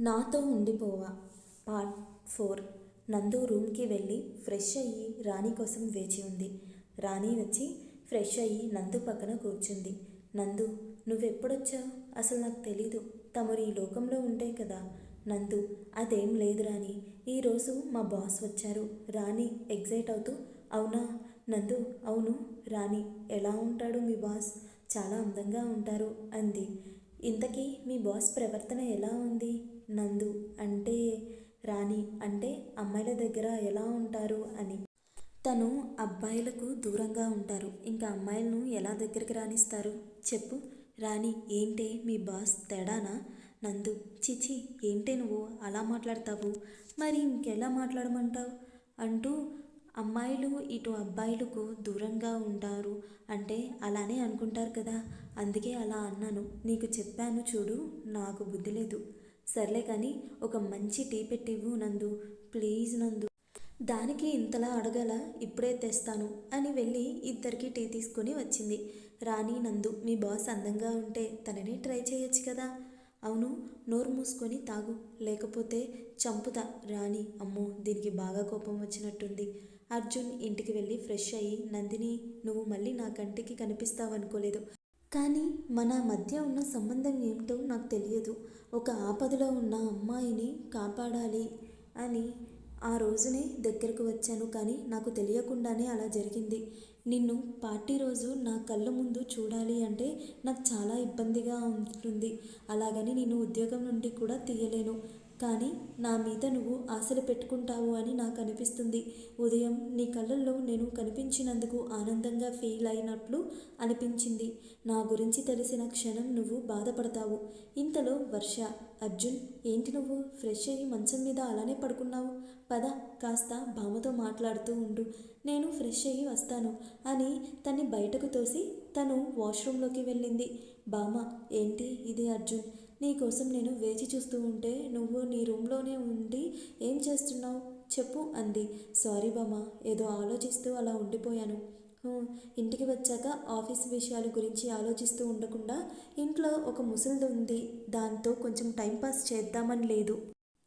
నాతో ఉండిపోవా part four. నందు రూమ్కి వెళ్ళి ఫ్రెష్ అయ్యి రాణి కోసం వేచి ఉంది. రాణి వచ్చి ఫ్రెష్ అయ్యి నందు పక్కన కూర్చుంది. నందు నువ్వెప్పుడొచ్చావు? అసలు నాకు తెలీదు. తమరు ఈ లోకంలో ఉంటే కదా. నందు అదేం లేదు రాణి. ఈరోజు మా బాస్ వచ్చారు. రాణి ఎగ్జైట్ అవుతూ అవునా? నందు అవును. రాణి ఎలా ఉంటాడు మీ బాస్? చాలా అందంగా ఉంటారు అంది. ఇంతకీ మీ బాస్ ప్రవర్తన ఎలా ఉంది? నందు అంటే రాణి అంటే అమ్మాయిల దగ్గర ఎలా ఉంటారు అని. తను అబ్బాయిలకు దూరంగా ఉంటారు. ఇంకా అమ్మాయిలను ఎలా దగ్గరికి రాణిస్తారు? చెప్పు. రాణి ఏంటే మీ బాస్ తేడానా? నందు చిచి ఏంటే నువ్వు? అలా మాట్లాడతావు. మరి ఇంకెలా మాట్లాడమంటావు? అంటూ అమ్మాయిలు ఇటు అబ్బాయిలకు దూరంగా ఉంటారు అంటే అలానే అనుకుంటారు కదా. అందుకే అలా అన్నాను. నీకు చెప్పాను చూడు నాకు బుద్ధి లేదు. సర్లే కానీ ఒక మంచి టీ పెట్టివ్వు నందు ప్లీజ్ నందు. దానికి ఇంతలా అడగల? ఇప్పుడే తెస్తాను అని వెళ్ళి ఇద్దరికి టీ తీసుకొని వచ్చింది. రాణి నందు మీ బాస్ అందంగా ఉంటే తనని ట్రై చేయొచ్చు కదా? అవును నోరు మూసుకొని తాగు. లేకపోతే చంపుతా. రాణి అమ్మో దీనికి బాగా కోపం వచ్చినట్టుంది. అర్జున్ ఇంటికి వెళ్ళి ఫ్రెష్ అయ్యి నందిని నువ్వు మళ్ళీ నా కంటికి కనిపిస్తావనుకోలేదు. కానీ మన మధ్య ఉన్న సంబంధం ఏమిటో నాకు తెలియదు. ఒక ఆపదలో ఉన్న అమ్మాయిని కాపాడాలి అని ఆ రోజునే దగ్గరకు వచ్చాను కానీ నాకు తెలియకుండానే అలా జరిగింది. నిన్ను పార్టీ రోజు నా కళ్ళ ముందు చూడాలి అంటే నాకు చాలా ఇబ్బందిగా ఉంటుంది. అలాగని నేను ఉద్యోగం నుండి కూడా తీయలేను. కానీ నా మీద నువ్వు ఆశలు పెట్టుకుంటావు అని నాకు అనిపిస్తుంది. ఉదయం నీ కళ్ళల్లో నేను కనిపించినందుకు ఆనందంగా ఫీల్ అయినట్లు అనిపించింది. నా గురించి తెలిసిన క్షణం నువ్వు బాధపడతావు. ఇంతలో వర్ష అర్జున్ ఏంటి నువ్వు? ఫ్రెష్ అయ్యి మంచం మీద అలానే పడుకున్నావు? పద కాస్త భామతో మాట్లాడుతూ ఉండు. నేను ఫ్రెష్ అయ్యి వస్తాను అని తన్ని బయటకు తోసి తను వాష్రూమ్లోకి వెళ్ళింది. బామ ఏంటి ఇది అర్జున్? నీకోసం నేను వేచి చూస్తూ ఉంటే నువ్వు నీ రూమ్లోనే ఉండి ఏం చేస్తున్నావు? చెప్పు అంది. సారీ బామ్మ ఏదో ఆలోచిస్తూ అలా ఉండిపోయాను. ఇంటికి వచ్చాక ఆఫీస్ విషయాల గురించి ఆలోచిస్తూ ఉండకుండా ఇంట్లో ఒక ముసలిది ఉంది దాంతో కొంచెం టైంపాస్ చేద్దామని లేదు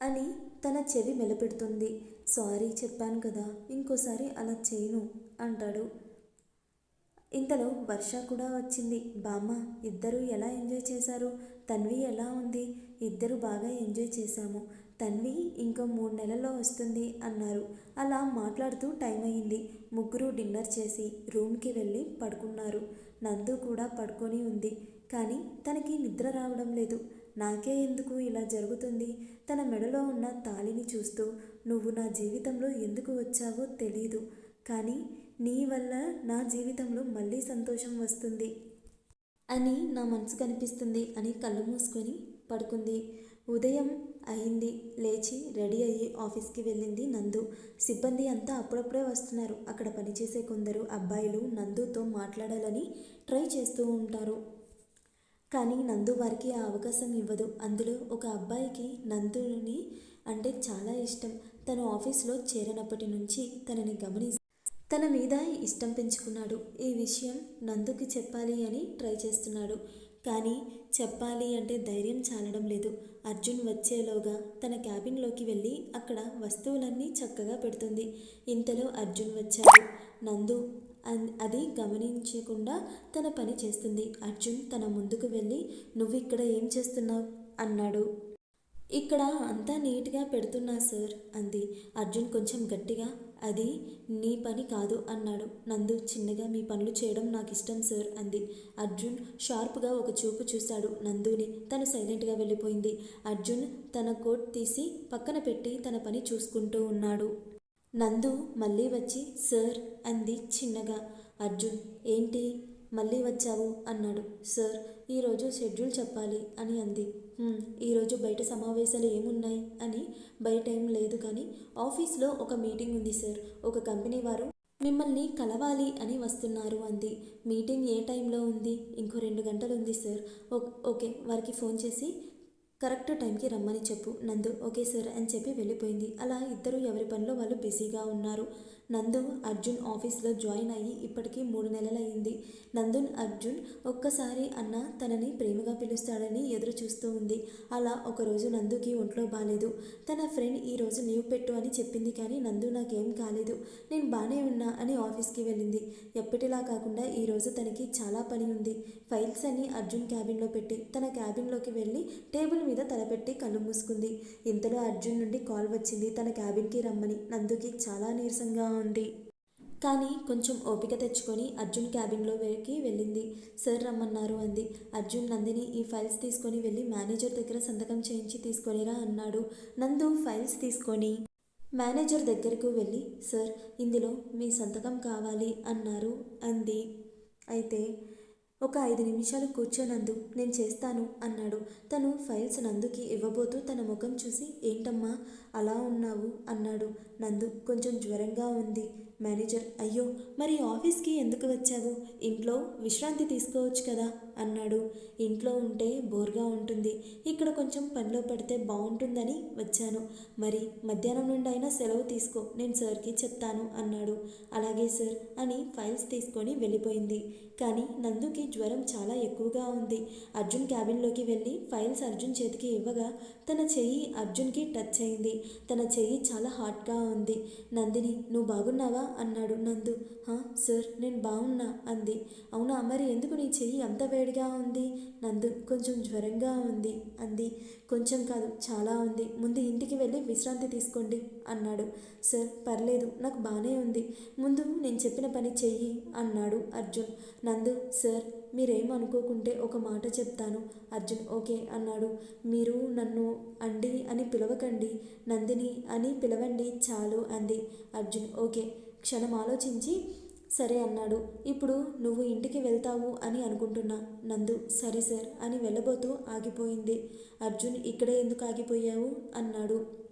అని తన చెవి మెలపెడుతుంది. సారీ చెప్పాను కదా ఇంకోసారి అలా చేయను అంటాడు. ఇంతలో వర్ష కూడా వచ్చింది. బామ్మ ఇద్దరూ ఎలా ఎంజాయ్ చేశారు? తన్వి ఎలా ఉంది? ఇద్దరు బాగా ఎంజాయ్ చేశాము. తన్వి ఇంకో మూడు నెలల్లో వస్తుంది అన్నారు. అలా మాట్లాడుతూ టైం అయింది. ముగ్గురు డిన్నర్ చేసి రూమ్కి వెళ్ళి పడుకున్నారు. నందు కూడా పడుకొని ఉంది. కానీ తనకి నిద్ర రావడం లేదు. నాకే ఎందుకు ఇలా జరుగుతుంది? తన మెడలో ఉన్న తాళిని చూస్తూ నువ్వు నా జీవితంలో ఎందుకు వచ్చావో తెలీదు. కానీ నీ వల్ల నా జీవితంలో మళ్ళీ సంతోషం వస్తుంది అని నా మనసు కనిపిస్తుంది అని కళ్ళు మూసుకొని పడుకుంది. ఉదయం అయింది. లేచి రెడీ అయ్యి ఆఫీస్కి వెళ్ళింది నందు. సిబ్బంది అంతా అప్పుడప్పుడే వస్తున్నారు. అక్కడ పనిచేసే కొందరు అబ్బాయిలు నందుతో మాట్లాడాలని ట్రై చేస్తూ ఉంటారు. కానీ నందు వారికి ఆ అవకాశం ఇవ్వదు. అందులో ఒక అబ్బాయికి నందుని అంటే చాలా ఇష్టం. తను ఆఫీస్లో చేరినప్పటి నుంచి తనని గమనిస్తూ తన మీద ఇష్టం పెంచుకున్నాడు. ఈ విషయం నందుకి చెప్పాలి అని ట్రై చేస్తున్నాడు. కానీ చెప్పాలి అంటే ధైర్యం చాలడం లేదు. అర్జున్ వచ్చేలోగా తన క్యాబిన్లోకి వెళ్ళి అక్కడ వస్తువులన్నీ చక్కగా పెడుతుంది. ఇంతలో అర్జున్ వచ్చాడు. నందు అది గమనించకుండా తన పని చేస్తుంది. అర్జున్ తన ముందుకు వెళ్ళి నువ్వు ఇక్కడ ఏం చేస్తున్నావు? అన్నాడు. ఇక్కడ అంతా నీట్గా పెడుతున్నా సార్ అంది. అర్జున్ కొంచెం గట్టిగా అది నీ పని కాదు అన్నాడు. నందు చిన్నగా మీ పనులు చేయడం నాకు ఇష్టం సార్ అంది. అర్జున్ షార్ప్గా ఒక చూపు చూశాడు. నందుని తను సైలెంట్గా వెళ్ళిపోయింది. అర్జున్ తన కోట్ తీసి పక్కన పెట్టి తన పని చూసుకుంటూ ఉన్నాడు. నందు మళ్ళీ వచ్చి సార్ అంది చిన్నగా. అర్జున్ ఏంటి? మళ్ళీ వచ్చావు? అన్నాడు. సార్ ఈరోజు షెడ్యూల్ చెప్పాలి అని అంది. ఈరోజు బయట సమావేశాలు ఏమున్నాయి అని బయట ఏం లేదు కానీ ఆఫీస్లో ఒక మీటింగ్ ఉంది సార్. ఒక కంపెనీ వారు మిమ్మల్ని కలవాలి అని వస్తున్నారు అంది. మీటింగ్ ఏ టైంలో ఉంది? ఇంకో రెండు గంటలు ఉంది సార్. "ఓ- ఓకే వారికి ఫోన్ చేసి కరెక్ట్ టైంకి రమ్మని చెప్పు. నందు ఓకే సార్ అని చెప్పి వెళ్ళిపోయింది. అలా ఇద్దరు ఎవరి పనిలో వాళ్ళు బిజీగా ఉన్నారు. నందు అర్జున్ ఆఫీస్లో జాయిన్ అయ్యి ఇప్పటికీ మూడు నెలలయ్యింది. నందున్ అర్జున్ ఒక్కసారి అన్న తనని ప్రేమగా పిలుస్తాడని ఎదురు చూస్తూ ఉంది. అలా ఒకరోజు నందుకి ఒంట్లో బాగాలేదు తన ఫ్రెండ్ ఈరోజు లీవ్ పెట్టు అని చెప్పింది కానీ నందు నాకేం కాలేదు. నేను బాగానే ఉన్నా అని ఆఫీస్కి వెళ్ళింది. ఎప్పటిలా కాకుండా ఈరోజు తనకి చాలా పని ఉంది. ఫైల్స్ అన్ని అర్జున్ క్యాబిన్లో పెట్టి తన క్యాబిన్లోకి వెళ్ళి టేబుల్ మీద తలపెట్టి కళ్ళు మూసుకుంది. ఇంతలో అర్జున్ నుండి కాల్ వచ్చింది తన క్యాబిన్కి రమ్మని. నందుకి చాలా నీరసంగా ఉంది కానీ కొంచెం ఓపిక తెచ్చుకొని అర్జున్ క్యాబిన్లోకి వెళ్ళింది. సార్ రమ్మన్నారు అంది. అర్జున్ నందిని ఈ ఫైల్స్ తీసుకొని వెళ్ళి మేనేజర్ దగ్గర సంతకం చేయించి తీసుకొనిరా అన్నాడు. నందు ఫైల్స్ తీసుకొని. మేనేజర్ దగ్గరకు వెళ్ళి సార్ ఇందులో మీ సంతకం కావాలి అన్నారు అంది. అయితే ఒక ఐదు నిమిషాలు కూర్చోనందు నేను చేస్తాను అన్నాడు. తను ఫైల్స్ నందుకి ఇవ్వబోతూ తన ముఖం చూసి ఏంటమ్మా? అలా ఉన్నావు? అన్నాడు. నందు కొంచెం జ్వరంగా ఉంది. మేనేజర్ అయ్యో మరి ఆఫీస్కి ఎందుకు వచ్చావు? ఇంట్లో విశ్రాంతి తీసుకోవచ్చు కదా? అన్నాడు. ఇంట్లో ఉంటే బోర్గా ఉంటుంది. ఇక్కడ కొంచెం పనిలో పడితే బాగుంటుందని వచ్చాను. మరి మధ్యాహ్నం నుండి అయినా సెలవు తీసుకో. నేను సార్కి చెప్తాను అన్నాడు. అలాగే సార్ అని ఫైల్స్ తీసుకొని వెళ్ళిపోయింది. కానీ నందుకి జ్వరం చాలా ఎక్కువగా ఉంది. అర్జున్ క్యాబిన్లోకి వెళ్ళి ఫైల్స్ అర్జున్ చేతికి ఇవ్వగా తన చెయ్యి అర్జున్కి టచ్ అయింది. తన చెయ్యి చాలా హాట్గా ఉంది. నందిని నువ్వు బాగున్నావా? అన్నాడు నందు. సార్ నేను బాగున్నా అంది. అవునా మరి ఎందుకు నీ చెయ్యి అంత వేడిగా ఉంది? నందు కొంచెం జ్వరంగా ఉంది అంది. కొంచెం కాదు చాలా ఉంది. ముందు ఇంటికి వెళ్ళి విశ్రాంతి తీసుకోండి అన్నాడు. సార్ పర్లేదు నాకు బాగానే ఉంది. ముందు నేను చెప్పిన పని చెయ్యి అన్నాడు అర్జున్. నందు సార్ మీరేమనుకోకుంటే ఒక మాట చెప్తాను. అర్జున్ ఓకే అన్నాడు. మీరు నన్ను అండి అని పిలవకండి. నందిని అని పిలవండి చాలు అంది. అర్జున్ ఓకే క్షణం ఆలోచించి సరే అన్నాడు. ఇప్పుడు నువ్వు ఇంటికి వెళ్తావు అని అనుకుంటున్నా. నందు సరే సార్ అని వెళ్ళబోతూ ఆగిపోయింది. అర్జున్ ఇక్కడే ఎందుకు ఆగిపోయావు? అన్నాడు.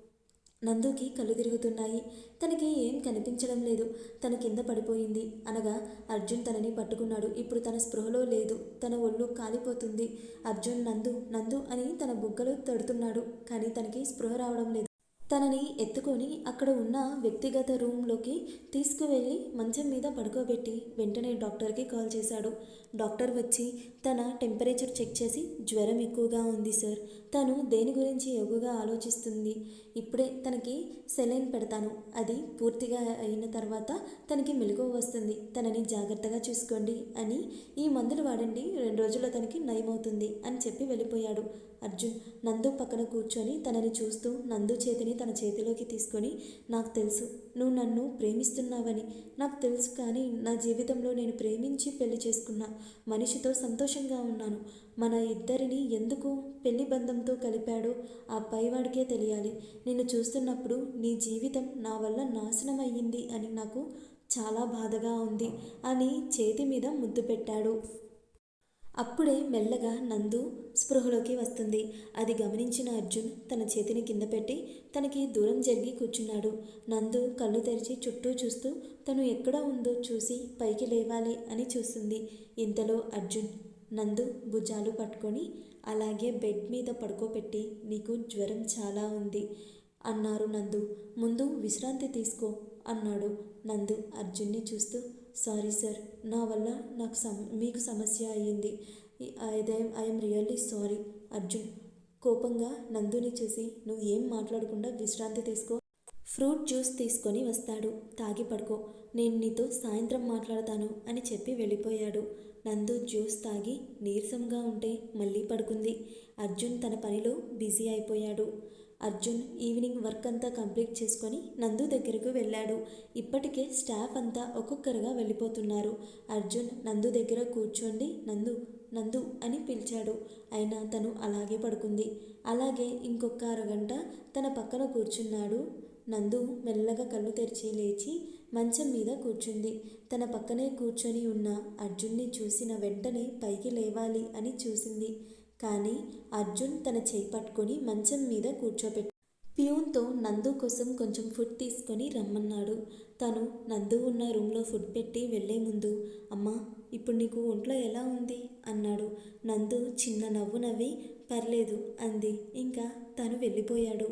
నందుకి కళ్ళు తిరుగుతున్నాయి. తనకి ఏం కనిపించడం లేదు. తన కింద పడిపోయింది. అనగా అర్జున్ తనని పట్టుకున్నాడు. ఇప్పుడు తన స్పృహలో లేదు. తన ఒళ్ళు కాలిపోతుంది. అర్జున్ నందు నందు అని తన బుగ్గలు తడుతున్నాడు. కానీ తనకి స్పృహ రావడం లేదు. తనని ఎత్తుకొని అక్కడ ఉన్న వ్యక్తిగత రూమ్లోకి తీసుకువెళ్ళి మంచం మీద పడుకోబెట్టి వెంటనే డాక్టర్కి కాల్ చేశాడు. డాక్టర్ వచ్చి తన టెంపరేచర్ చెక్ చేసి జ్వరం ఎక్కువగా ఉంది సార్. తను దేని గురించి ఎక్కువగా ఆలోచిస్తుంది? ఇప్పుడే తనకి సెలైన్ పెడతాను. అది పూర్తిగా అయిన తర్వాత తనకి మెలకువ వస్తుంది. తనని జాగ్రత్తగా చూసుకోండి అని ఈ మందులు వాడండి. రెండు రోజుల్లో తనకి నయమవుతుంది అని చెప్పి వెళ్ళిపోయాడు. అర్జున్ నందు పక్కన కూర్చొని తనని చూస్తూ నందు చేతిని తన చేతిలోకి తీసుకొని నాకు తెలుసు నువ్వు నన్ను ప్రేమిస్తున్నావని. నాకు తెలుసు కానీ నా జీవితంలో నేను ప్రేమించి పెళ్ళి చేసుకున్నా మనిషితో సంతోషంగా ఉన్నాను. మన ఇద్దరిని ఎందుకు పెళ్ళి బంధంతో కలిపాడో ఆ పైవాడికే తెలియాలి. నిన్ను చూస్తున్నప్పుడు నీ జీవితం నా వల్ల నాశనం అయ్యింది అని నాకు చాలా బాధగా ఉంది అని చేతి మీద ముద్దు పెట్టాడు. అప్పుడే మెల్లగా నందు స్పృహలోకి వస్తుంది. అది గమనించిన అర్జున్ తన చేతిని కింద పెట్టి తనకి దూరం జరిగి కూర్చున్నాడు. నందు కళ్ళు తెరిచి చుట్టూ చూస్తూ తను ఎక్కడ ఉందో చూసి పైకి లేవాలి అని చూస్తుంది. ఇంతలో అర్జున్ నందు భుజాలు పట్టుకొని అలాగే బెడ్ మీద పడుకోబెట్టి నీకు జ్వరం చాలా ఉంది అన్నారు నందు. ముందు విశ్రాంతి తీసుకో అన్నాడు నందు అర్జున్ని చూస్తూ. సారీ సార్ నా వల్ల నాకు సమ మీకు సమస్య అయ్యింది. ఐదే ఐఎమ్ రియల్లీ సారీ. అర్జున్ కోపంగా నందుని చూసి నువ్వు ఏం మాట్లాడకుండా విశ్రాంతి తీసుకో. ఫ్రూట్ జ్యూస్ తీసుకొని వస్తాడు. తాగి పడుకో. నేను నీతో సాయంత్రం మాట్లాడతాను అని చెప్పి వెళ్ళిపోయాడు. నందు జ్యూస్ తాగి నీరసంగా ఉంటే మళ్ళీ పడుకుంది. అర్జున్ తన పనిలో బిజీ అయిపోయాడు. అర్జున్ ఈవినింగ్ వర్క్ అంతా కంప్లీట్ చేసుకొని నందు దగ్గరకు వెళ్ళాడు. ఇప్పటికే స్టాఫ్ అంతా ఒక్కొక్కరుగా వెళ్ళిపోతున్నారు. అర్జున్ నందు దగ్గర కూర్చోండి నందు నందు అని పిలిచాడు. అయినా తను అలాగే పడుకుంది. అలాగే ఇంకొక అరగంట తన పక్కన కూర్చున్నాడు. నందు మెల్లగా కళ్ళు తెరిచి లేచి మంచం మీద కూర్చుంది. తన పక్కనే కూర్చొని ఉన్న అర్జున్ని చూసిన వెంటనే పైకి లేవాలి అని చూసింది. కానీ అర్జున్ తన చేయి పట్టుకొని మంచం మీద కూర్చోబెట్టి ప్యూన్తో నందు కోసం కొంచెం ఫుడ్ తీసుకొని రమ్మన్నాడు. తను నందు ఉన్న రూమ్లో ఫుడ్ పెట్టి వెళ్ళే ముందు అమ్మా ఇప్పుడు నీకు ఒంట్లో ఎలా ఉంది? అన్నాడు. నందు చిన్న నవ్వు నవ్వి పర్లేదు అంది. ఇంకా తను వెళ్ళిపోయాడు.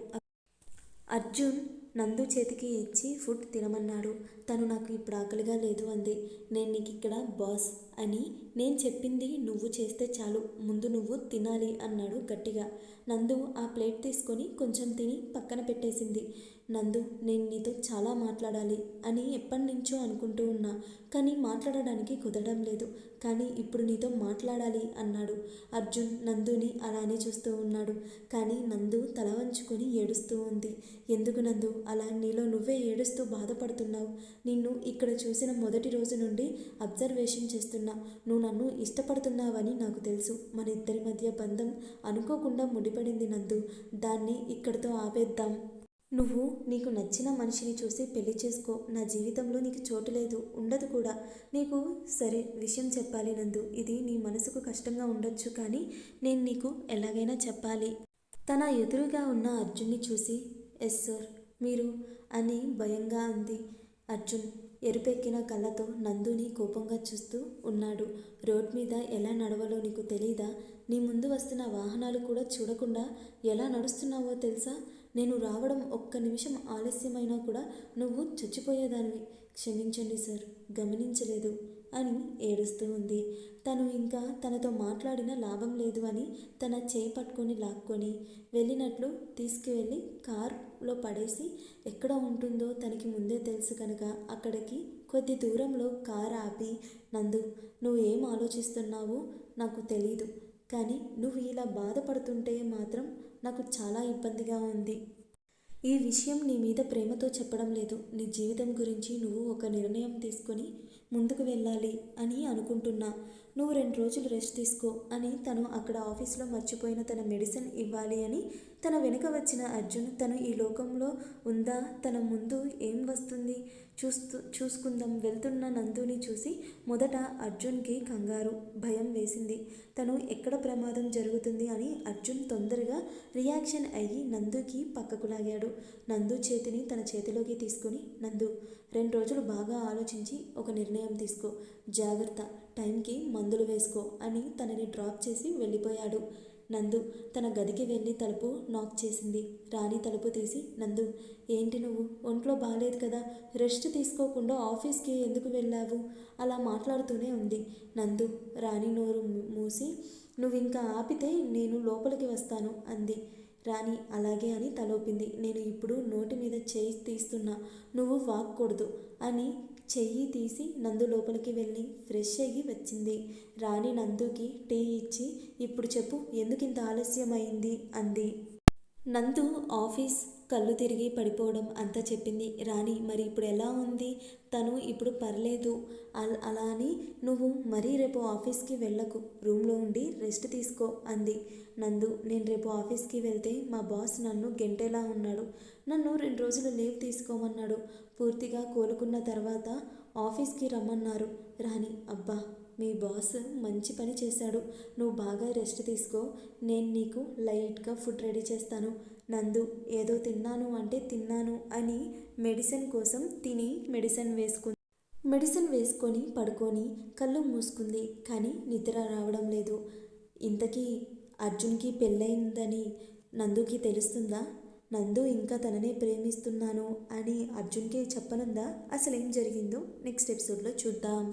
అర్జున్ నందు చేతికి ఇచ్చి ఫుడ్ తినమన్నాడు. తను నాకు ఇప్పుడు ఆకలిగా లేదు అంది. నేను నీకు ఇక్కడ బాస్ అని నేను చెప్పింది నువ్వు చేస్తే చాలు. ముందు నువ్వు తినాలి అన్నాడు గట్టిగా. నందు ఆ ప్లేట్ తీసుకొని కొంచెం తిని పక్కన పెట్టేసింది. నందు నేను నీతో చాలా మాట్లాడాలి అని ఎప్పటి నుంచో అనుకుంటూ ఉన్నా. కానీ మాట్లాడడానికి కుదరడం లేదు. కానీ ఇప్పుడు నీతో మాట్లాడాలి అన్నాడు. అర్జున్ నందుని అలానే చూస్తూ ఉన్నాడు. కానీ నందు తల వంచుకొని ఏడుస్తూ ఉంది. ఎందుకు నందు? అలా నీలో నువ్వే ఏడుస్తూ బాధపడుతున్నావు. నిన్ను ఇక్కడ చూసిన మొదటి రోజు నుండి అబ్జర్వేషన్ చేస్తున్నా. నువ్వు నన్ను ఇష్టపడుతున్నావని నాకు తెలుసు. మన ఇద్దరి మధ్య బంధం అనుకోకుండా ముడిపడింది నందు. దాన్ని ఇక్కడితో ఆపేద్దాం. నువ్వు నీకు నచ్చిన మనిషిని చూసి పెళ్ళి చేసుకో. నా జీవితంలో నీకు చోటు లేదు. ఉండదు కూడా. నీకు సరే విషయం చెప్పాలి నందు. ఇది నీ మనసుకు కష్టంగా ఉండొచ్చు కానీ నేను నీకు ఎలాగైనా చెప్పాలి. తన ఎదురుగా ఉన్న అర్జున్ని చూసి ఎస్ సార్ మీరు అని భయంగా అంది. అర్జున్ ఎరుపెక్కిన కళ్ళతో నందుని కోపంగా చూస్తూ ఉన్నాడు. రోడ్ మీద ఎలా నడవాలో నీకు తెలీదా? నీ ముందు వస్తున్న వాహనాలు కూడా చూడకుండా ఎలా నడుస్తున్నావో తెలుసా? నేను రావడం ఒక్క నిమిషం ఆలస్యమైనా కూడా నువ్వు చచ్చిపోయేదానివి. క్షమించండి సార్ గమనించలేదు అని ఏడుస్తూ ఉంది. తను ఇంకా తనతో మాట్లాడిన లాభం లేదు అని తన చేయి పట్టుకొని లాక్కొని వెళ్ళినట్లు తీసుకువెళ్ళి కార్లో పడేసి ఎక్కడ ఉంటుందో తనకి ముందే తెలుసు కనుక అక్కడికి కొద్ది దూరంలో కార్ ఆపి నందు నువ్వు ఏం ఆలోచిస్తున్నావో? నాకు తెలీదు. కానీ నువ్వు ఇలా బాధపడుతుంటే మాత్రం నాకు చాలా ఇబ్బందిగా ఉంది. ఈ విషయం నీ మీద ప్రేమతో చెప్పడం లేదు. నీ జీవితం గురించి నువ్వు ఒక నిర్ణయం తీసుకొని ముందుకు వెళ్ళాలి అని అనుకుంటున్నా. నువ్వు రెండు రోజులు రెస్ట్ తీసుకో అని తను అక్కడ ఆఫీస్లో మర్చిపోయిన తన మెడిసిన్ ఇవ్వాలి అని తన వెనుక వచ్చిన అర్జున్ తను ఈ లోకంలో ఉందా? తన ముందు ఏం వస్తుంది? చూస్తూ చూసుకుందాం. వెళ్తున్న నందుని చూసి మొదట అర్జున్కి కంగారు భయం వేసింది. తను ఎక్కడ ప్రమాదం జరుగుతుంది అని అర్జున్ తొందరగా రియాక్షన్ అయ్యి నందుకి పక్కకు లాగాడు. నందు చేతిని తన చేతిలోకి తీసుకొని నందు రెండు రోజులు బాగా ఆలోచించి ఒక నిర్ణయం తీసుకో. జాగ్రత్త టైంకి మందులు వేసుకో అని తనని డ్రాప్ చేసి వెళ్ళిపోయాడు. నందు తన గదికి వెళ్ళి తలుపు నాక్ చేసింది. రాణి తలుపు తీసి నందు ఏంటి నువ్వు? ఒంట్లో బాగాలేదు కదా. రెస్ట్ తీసుకోకుండా ఆఫీస్కి ఎందుకు వెళ్ళావు? అలా మాట్లాడుతూనే ఉంది. నందు రాణి నోరు మూసి నువ్వు ఇంకా ఆపితే నేను లోపలికి వస్తాను అంది. రాణి అలాగే అని తలోపింది. నేను ఇప్పుడు నోటి మీద చేయి తీస్తున్నా. నువ్వు వాక్కూడదు అని చెయ్యి తీసి నందు లోపలికి వెళ్ళి ఫ్రెష్ అయ్యి వచ్చింది. రాణి నందుకి టీ ఇచ్చి ఇప్పుడు చెప్పు ఎందుకు ఇంత ఆలస్యమైంది? అంది. నందు ఆఫీస్ కళ్ళు తిరిగి పడిపోవడం అంతా చెప్పింది. రాణి మరి ఇప్పుడు ఎలా ఉంది? తను ఇప్పుడు పర్లేదు. అలా అని నువ్వు మరీ రేపు ఆఫీస్కి వెళ్ళకు. రూమ్లో ఉండి రెస్ట్ తీసుకో అంది. నందు నేను రేపు ఆఫీస్కి వెళ్తే మా బాస్ నన్ను గెంటేలా ఉన్నాడు. నన్ను రెండు రోజులు లీవ్ తీసుకోమన్నాడు. పూర్తిగా కోలుకున్న తర్వాత ఆఫీస్కి రమ్మన్నారు. రాణి అబ్బా! మీ బాస్ మంచి పని చేశాడు. నువ్వు బాగా రెస్ట్ తీసుకో. నేను నీకు లైట్గా ఫుడ్ రెడీ చేస్తాను. నందు ఏదో తిన్నాను అంటే తిన్నాను అని మెడిసిన్ కోసం తిని మెడిసిన్ వేసుకుంది. మెడిసిన్ వేసుకొని పడుకొని కళ్ళు మూసుకుంది కానీ నిద్ర రావడం లేదు. ఇంతకీ అర్జున్కి పెళ్ళయిందని నందుకి తెలుస్తుందా? నందు ఇంకా తననే ప్రేమిస్తున్నాను అని అర్జున్కి చెప్పనుందా? అసలు ఏం జరిగిందో నెక్స్ట్ ఎపిసోడ్లో చూద్దాం.